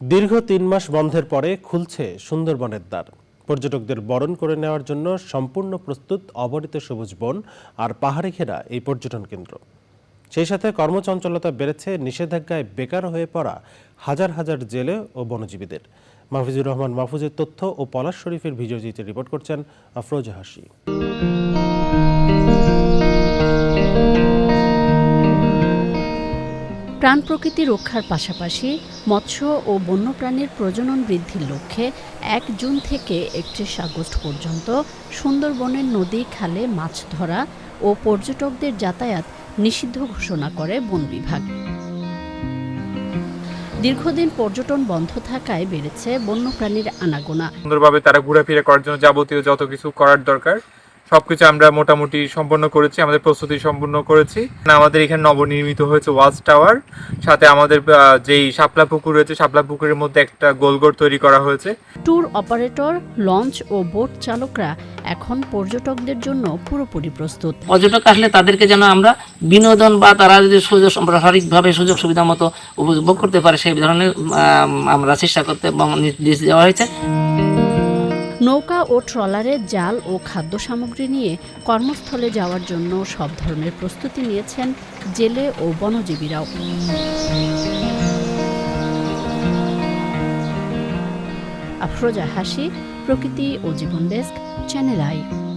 দীর্ঘ তিন মাস বন্ধের পরে খুলছে সুন্দরবনের দ্বার। পর্যটকদের বরণ করে নেওয়ার জন্য সম্পূর্ণ প্রস্তুত অবরিত সবুজ বন আর পাহাড়ে ঘেরা এই পর্যটন কেন্দ্র। সেই সাথে কর্মচঞ্চলতা বেড়েছে, নিষেধাজ্ঞায় বেকার হয়ে পড়া হাজার হাজার জেলে ও বনজীবীদের। মাহফিজুর রহমান মাহফুজের তথ্য ও পলাশ শরীফের ভিডিওচিত্রে রিপোর্ট করছেন আফরোজ হাসি প্রাণ প্রকৃতি রক্ষার পাশাপাশি মৎস্য ও বন্যপ্রাণীর প্রজনন বৃদ্ধির লক্ষ্যে এক জুন থেকে একত্রিশ আগস্ট পর্যন্ত সুন্দরবনের নদী খালে মাছ ধরা ও পর্যটকদের যাতায়াত নিষিদ্ধ ঘোষণা করে বন বিভাগ। দীর্ঘদিন পর্যটন বন্ধ থাকায় বেড়েছে বন্যপ্রাণীর আনাগোনা। সুন্দরভাবে তারা ঘোরাফেরা করার জন্য যাবতীয় যত কিছু করার দরকার সবকিছু আমরা মোটামুটি সম্পন্ন করেছি আমাদের প্রস্তুতি সম্পূর্ণ করেছি। আমাদের এখানে নবনির্মিত হয়েছে ওয়াচ টাওয়ার সাথে আমাদের যেই শাপলা পুকুর রয়েছে শাপলা পুকুরের মধ্যে একটা গোলগোর তৈরি করা হয়েছে। ট্যুর অপারেটর লঞ্চ ও বোট চালকরা এখন পর্যটকদের জন্য পুরোপুরি প্রস্তুত। পর্যটক আসলে তাদেরকে যেন আমরা বিনোদন বা তারা যদি সুযোগ সঠিকভাবে সুযোগ সুবিধা মতো উপভোগ করতে পারে সেই ধরনের আমরা চেষ্টা করতে বা নির্দেশ দেওয়া হয়েছে। নৌকা ও ট্রলারে জাল ও খাদ্য সামগ্রী নিয়ে কর্মস্থলে যাওয়ার জন্য সব ধরনের প্রস্তুতি নিয়েছেন জেলে ও বনজীবীরাও। আফরোজা হাসি, প্রকৃতি ও জীবন ডেস্ক, চ্যানেল আই।